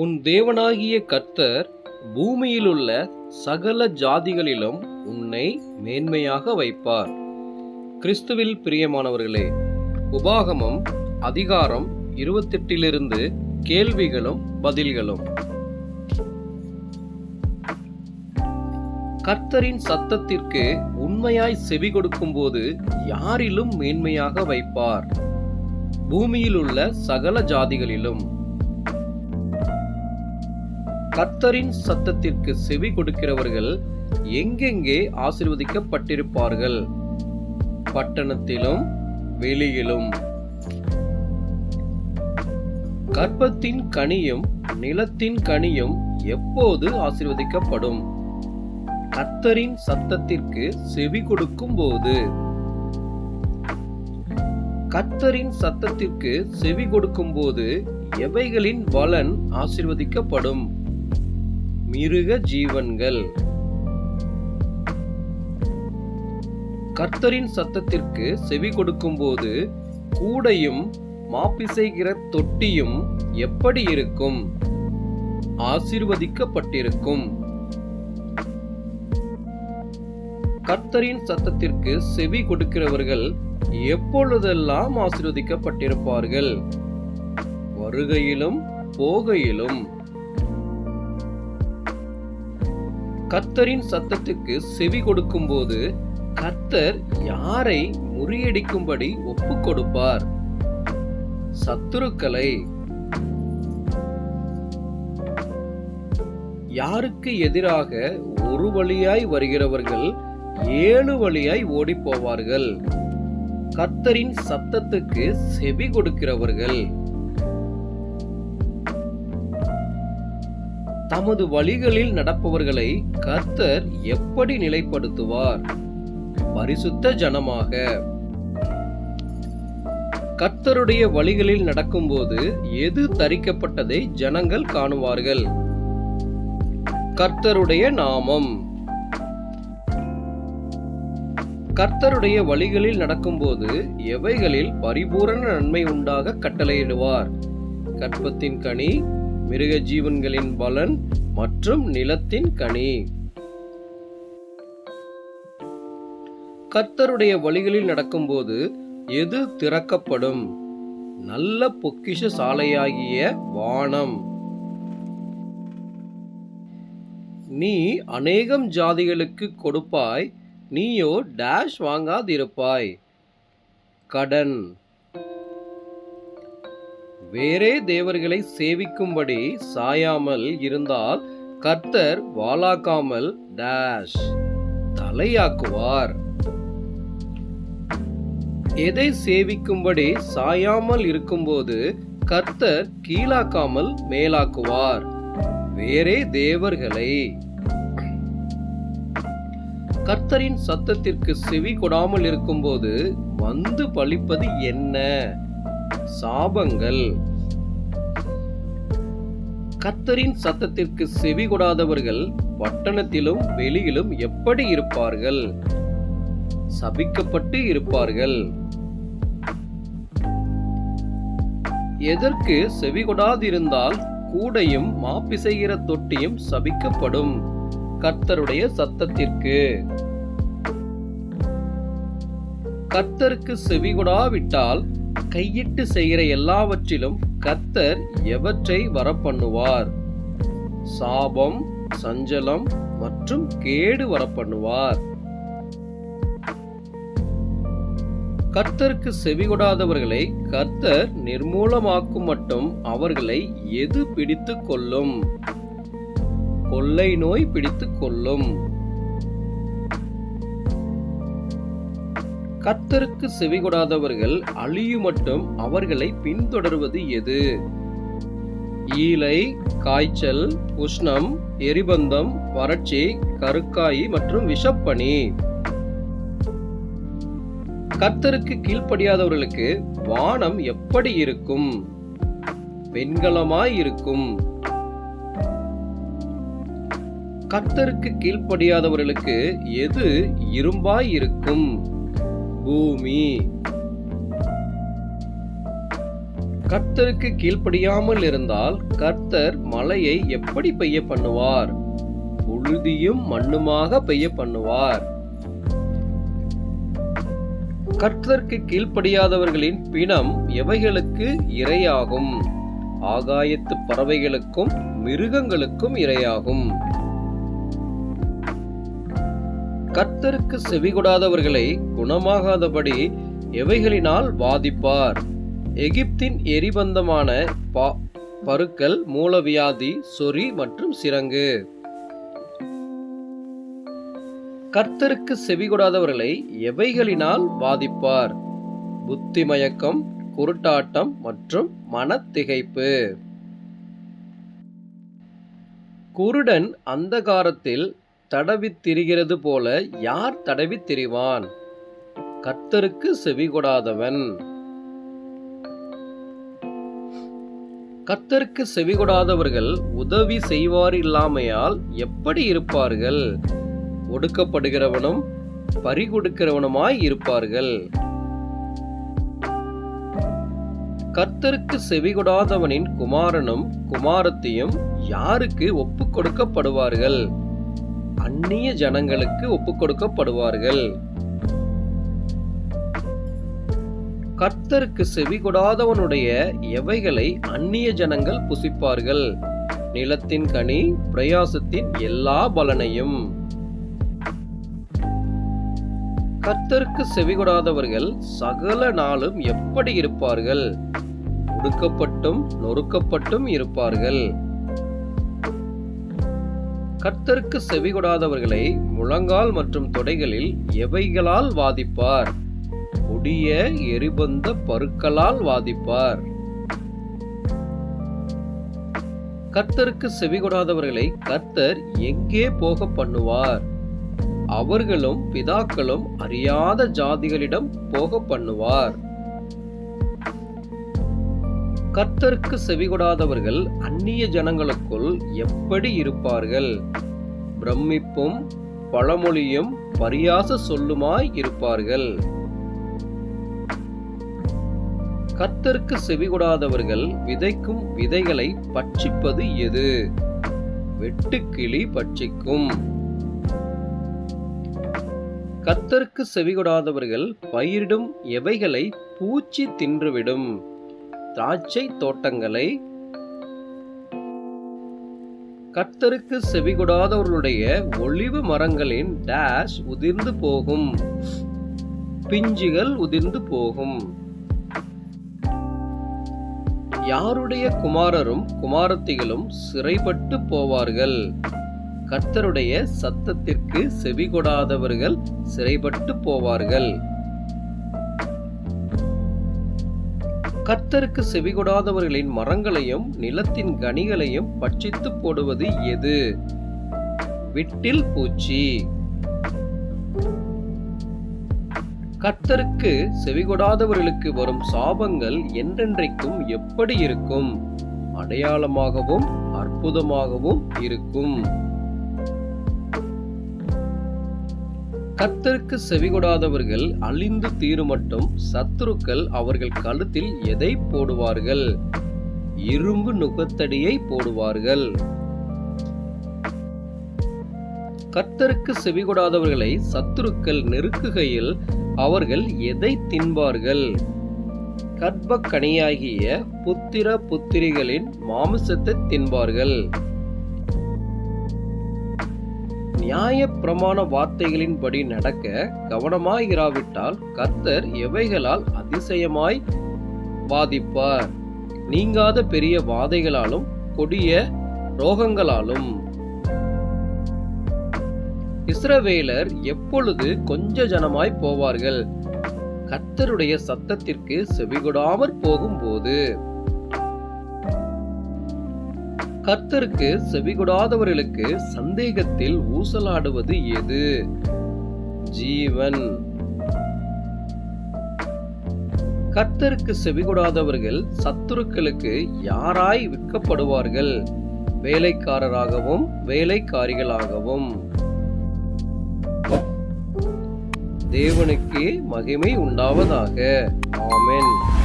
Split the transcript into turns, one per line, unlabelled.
உன் தேவனாகிய கர்த்தர் பூமியிலுள்ள சகல ஜாதிகளிலும் உன்னை மேன்மையாக வைப்பார். கிறிஸ்துவில் பிரியமானவர்களே உபாகமம் அதிகாரம் இருபத்தெட்டிலிருந்து கேள்விகளும் பதில்களும். கர்த்தரின் சத்தத்திற்கு உண்மையாய் செவி கொடுக்கும்போது யாரிலும் மேன்மையாக வைப்பார். பூமியில் உள்ள சகல ஜாதிகளிலும் கர்த்தரின் சத்தத்திற்கு செவி கொடுக்கிறவர்கள் எங்கெங்கே ஆசிர்வதிக்கப்பட்டிருப்பார்கள்? பட்டணத்திலும் வெளியிலும். கர்ப்பத்தின் கனியும் நிலத்தின் கனியும் எப்போது ஆசிர்வதிக்கப்படும்? கர்த்தரின் சத்தத்திற்கு செவி கொடுக்கும் போது கர்த்தரின் சத்தத்திற்கு செவி கொடுக்கும் போது எவைகளின் பலன் ஆசிர்வதிக்கப்படும்? மிருக ஜீவன்கள். கர்த்தரின் சத்தத்திற்கு செவி கொடுக்கும்போது கூடையும் மாப்பிசைகிற தொட்டியும் எப்படி இருக்கும்? ஆசிர்வதிக்கப்பட்டிருக்கும். கர்த்தரின் சத்தத்திற்கு செவி கொடுக்கிறவர்கள் எப்பொழுதெல்லாம் ஆசிர்வதிக்கப்பட்டிருப்பார்கள்? வருகையிலும் போகையிலும். கத்தரின் சத்தத்துக்கு செவி கொடுக்கும்போது கத்தர் யாரை முறியடிக்கும்படி ஒப்பு கொடுப்பார் சத்துருக்களை யாருக்கு எதிராக ஒரு வழியாய் வருகிறவர்கள் ஏழு வழியாய் ஓடி போவார்கள் கத்தரின் சத்தத்துக்கு செவி கொடுக்கிறவர்கள். தமது வழிகளில் நடப்பவர்களை கர்த்தர் எப்படி நிலைப்படுத்துவார்? பரிசுத்த ஜனமாக. கர்த்தருடைய வழிகளில் நடக்கும்போது எது தரிக்கப்பட்டதை ஜனங்கள் காணுவார்கள்? கர்த்தருடைய நாமம். கர்த்தருடைய வழிகளில் நடக்கும்போது எவைகளில் பரிபூரண நன்மை உண்டாக கட்டளையிடுவார்? கற்பத்தின் கனி மிருக ஜீவன்களின் பலன் மற்றும் நிலத்தின் கனி. கத்தருடைய வழிகளில் நடக்கும்போது எது திறக்கப்படும்? நல்ல பொக்கிஷ சாலையாகிய வானம். நீ அநேகம் ஜாதிகளுக்கு கொடுப்பாய் நீயோ டேஷ் வாங்காதிருப்பாய். கடன். வேறே தேவர்களை சேவிக்கும்படி சாயாமல் இருந்தால் கர்த்தர் வாலாக்காமல் டேஷ் தலையாக்குவார். எதை சேவிக்கும்படி சாயாமல் இருக்கும்போது கர்த்தர் கீழாக்காமல் மேலாக்குவார். வேறே தேவர்களை. கர்த்தரின் சத்தத்திற்கு செவி கொடாமல் இருக்கும்போது வந்து பழிப்பது என்ன? சாபங்கள். கத்தரின் சத்தத்திற்கு செவி கொடாதவர்கள் பட்டணத்திலும் வெளியிலும் எப்படி இருப்பார்கள்? சபிக்கப்பட்டு இருப்பார்கள். எதற்கு செவி கொடாதிருந்தால் கூடையும் மாப்பிசைகிற தொட்டியும் சபிக்கப்படும் கர்த்தருடைய சத்தத்திற்கு. கர்த்தருக்கு செவி கொடாவிட்டால் கையிட்டு செய்கிற எல்லாவற்றிலும் கர்த்தர் எவற்றை வரப்பண்ணுவார்? சாபம் சஞ்சலம் மற்றும் கேடு வரப்பண்ணுவார். கர்த்தருக்கு செவிகொடாதவர்களை கர்த்தர் நிர்மூலமாக்கும் மட்டும் அவர்களை எது பிடித்து கொள்ளும்? கொள்ளை நோய் பிடித்து கொள்ளும். கத்தருக்கு செவிகொடாதவர்கள் அழியும் மட்டும் அவர்களை பின்தொடர்வது எது? ஈலை காய்ச்சல் உஷ்ணம் எரிபந்தம் வறட்சி கருக்காயி மற்றும் விஷப்பனி. கத்தருக்கு கீழ்ப்படியாதவர்களுக்கு வானம் எப்படி இருக்கும்? வெண்கலமாய் இருக்கும் கத்தருக்கு கீழ்ப்படியாதவர்களுக்கு எது இரும்பாய் இருக்கும் பூமி. கர்த்தருக்கு கீழ்ப்படியாமல் இருந்தால் கர்த்தர் மழையை எப்படி பெய்ய பண்ணுவார்? புழுதியும் மண்ணுமாக பெய்ய பண்ணுவார். கர்த்தருக்கு கீழ்ப்படியாதவர்களின் பிணம் எவைகளுக்கு இரையாகும்? ஆகாயத்து பறவைகளுக்கும் மிருகங்களுக்கும் இரையாகும். கர்த்தருக்கு செவிகொடாதவர்களை குணமாகாதபடி எவைகளினால் வாதிப்பார்? எகிப்தின் எரிபந்தமான பா பருக்கள் மூலவியாதி சொறி மற்றும் சிரங்கு கர்த்தருக்கு செவிகொடாதவர்களை எவைகளினால் வாதிப்பார்? புத்தி மயக்கம் குருட்டாட்டம் மற்றும் மனத்திகைப்பு. குருடன் அந்தகாரத்தில் தடவித் திரிகிறது போல யார் தடவித் திரிவான்? கர்த்தருக்கு செவிகொடாதவன் கர்த்தருக்கு செவிகொடாதவர்கள் உதவி செய்வார் இல்லாமையால் எப்படி இருப்பார்கள்? ஒடுக்கப்படுகிறவனும் பறிகொடுக்கிறவனுமாய் இருப்பார்கள். கர்த்தருக்கு செவிகொடாதவனின் குமாரனும் குமாரத்தையும் யாருக்கு ஒப்புக் கொடுக்கப்படுவார்கள்? அந்நிய ஜனங்களுக்கு ஒப்புக்கொடுக்கப்படுவார்கள் கர்த்தருக்கு செவிகொடாதவனுடைய எவைகளை அந்நிய ஜனங்கள் புசிப்பார்கள்? நிலத்தின் கனி பிரயாசத்தின் எல்லா பலனையும். கர்த்தருக்கு செவிகொடாதவர்கள் சகல நாளும் எப்படி இருப்பார்கள்? ஒடுக்கப்பட்டும் நொறுக்கப்பட்டும் இருப்பார்கள். கர்த்தருக்கு செவிகொடாதவர்களை முழங்கால் மற்றும் தொடைகளில் எவைகளால் வாதிப்பார்? கொடிய எரிபந்த பருக்களால் வாதிப்பார். கர்த்தருக்கு செவிகொடாதவர்களை கர்த்தர் எங்கே போக பண்ணுவார்? அவர்களும் பிதாக்களும் அறியாத ஜாதிகளிடம் போக பண்ணுவார். கர்த்தருக்கு செவிகொடாதவர்கள் அந்நிய ஜனங்களுக்குள் எப்படி இருப்பார்கள்? பிரமிப்பும் பழமொழியும் பரியாச சொல்லுமாய் இருப்பார்கள். கர்த்தருக்கு செவிகொடாதவர்கள் விதைக்கும் விதைகளை பட்சிப்பது எது? வெட்டுக்கிளி பட்சிக்கும். கத்தருக்கு செவிகொடாதவர்கள் பயிரிடும் எவைகளை பூச்சி தின்றுவிடும்? திராட்சை தோட்டங்களை கர்த்தருக்கு செவிகொடாதவர்களுடைய ஒளிவு மரங்களின் டேஷ் உதிர்ந்து போகும். பிஞ்சுகள் உதிர்ந்து போகும். யாருடைய குமாரரும் குமாரத்திகளும் சிறைப்பட்டு போவார்கள்? கர்த்தருடைய சத்தத்திற்கு செவிகொடாதவர்கள் சிறைப்பட்டு போவார்கள். கர்த்தருக்கு செவிகொடாதவர்களின் மரங்களையும் நிலத்தின் கனிகளையும் பட்சித்து போடுவது எது? விட்டில் பூச்சி. கர்த்தருக்கு செவிகொடாதவர்களுக்கு வரும் சாபங்கள் என்றென்றைக்கும் எப்படி இருக்கும்? அடையாளமாகவும் அற்புதமாகவும் இருக்கும். கத்தருக்கு செவிகொடாதவர்கள் அழிந்து தீருமட்டும் சத்துருக்கள் அவர்கள் கழுத்தில் எதை போடுவார்கள்? இரும்பு நுகத்தடியை போடுவார்கள். கர்த்தருக்கு செவிகொடாதவர்களை சத்துருக்கள் நெருக்குகையில் அவர்கள் எதை தின்பார்கள்? கர்ப்ப கனியாகிய புத்திர புத்திரிகளின் மாமிசத்தை தின்பார்கள். நியாய பிரமாண வார்த்தைகளின்படி நடக்க கவனமாயிராவிட்டால் கர்த்தர் எவைகளால் அதிசயமாய் பாதிப்பார் நீங்காத பெரிய வாதைகளாலும் கொடிய ரோகங்களாலும். இஸ்ரவேலர் எப்பொழுது கொஞ்ச ஜனமாய் போவார்கள்? கர்த்தருடைய சத்தத்திற்கு செவிகொடாமற் போகும்போது. கர்த்தருக்கு செவிகொடாதவர்களுக்கு சந்தேகத்தில் ஊசலாடுவது எது? ஜீவன். கர்த்தருக்கு செவிகொடாதவர்கள் சத்துருக்களுக்கு யாராய் விற்கப்படுவார்கள்? வேலைக்காரராகவும் வேலைக்காரிகளாகவும். தேவனுக்கே மகிமை உண்டாவதாக. ஆமென்.